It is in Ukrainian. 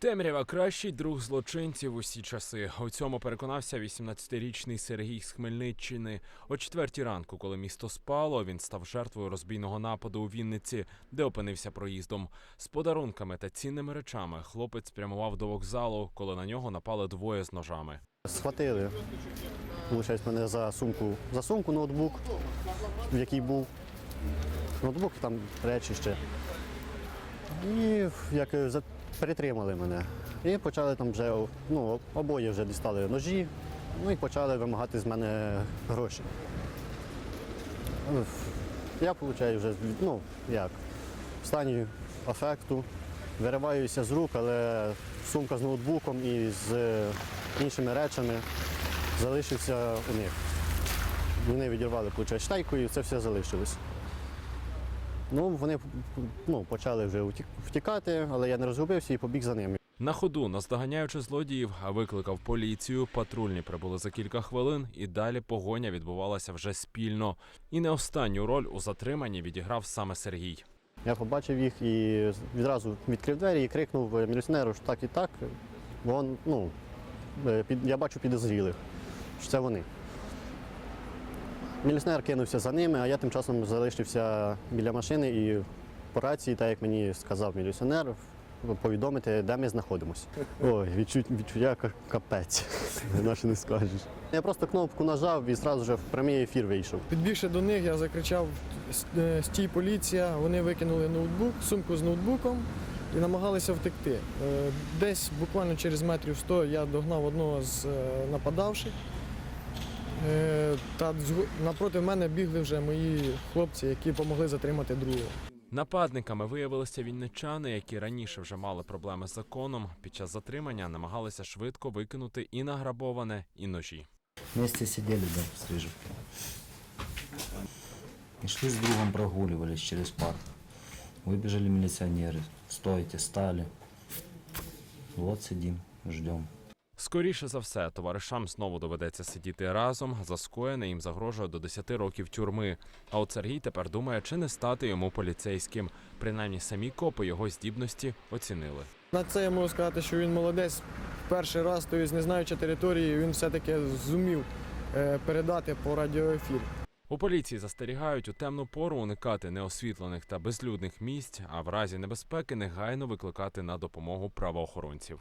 Темрява кращий друг злочинців усі часи. У цьому переконався 18-річний Сергій з Хмельниччини. О четвертій ранку, коли місто спало, він став жертвою розбійного нападу у Вінниці, де опинився проїздом. З подарунками та цінними речами хлопець прямував до вокзалу, коли на нього напали двоє з ножами. Схватили, виходить, мене за сумку, за сумку ноутбук, в якій був. Ноутбук там речі ще. І як е, перетримали мене. І почали там вже, ну, обоє вже дістали ножі, ну і почали вимагати з мене гроші. Я получаю вже, ну, як, в стані афекту, вириваюся з рук, але сумка з ноутбуком і з е, іншими речами залишився у них. Вони відірвали виходить, штайку і це все залишилось. Ну, вони ну, почали вже втікати, але я не розгубився і побіг за ними. На ходу, наздоганяючи злодіїв, а викликав поліцію. Патрульні прибули за кілька хвилин, і далі погоня відбувалася вже спільно. І не останню роль у затриманні відіграв саме Сергій. Я побачив їх і відразу відкрив двері і крикнув е, міліціонеру, що так і так. Вон, ну, е, під, я бачу підозрілих, що це вони. Міліціонер кинувся за ними, а я тим часом залишився біля машини і по рації, так як мені сказав міліціонер, повідомити, де ми знаходимося. Ой, відчуття ка- капець, наче не скажеш. Я просто кнопку нажав і одразу вже в прямий ефір вийшов. Підбігши до них, я закричав стій поліція. Вони викинули ноутбук, сумку з ноутбуком і намагалися втекти. Е, Десь буквально через метрів 100 я догнав одного з е, нападавших. Е, Та напроти мене бігли вже мої хлопці, які допомогли затримати другого. Нападниками виявилися вінничани, які раніше вже мали проблеми з законом. Під час затримання намагалися швидко викинути і награбоване, і ножі. Вместе сидели, да, в Стрижевке. И шли с другом, прогуливались через парк. Выбежали милиционеры. Стойте, стали. Вот сидим, ждем. Скоріше за все, товаришам знову доведеться сидіти разом. За скоєне їм загрожує до 10 років тюрми. А от Сергій тепер думає, чи не стати йому поліцейським. Принаймні самі копи його здібності оцінили. На це я можу сказати, що він молодець. Перший раз, тобто, не знаючи території, він все-таки зумів е, передати по радіоефіру. У поліції застерігають у темну пору уникати неосвітлених та безлюдних місць, а в разі небезпеки негайно викликати на допомогу правоохоронців.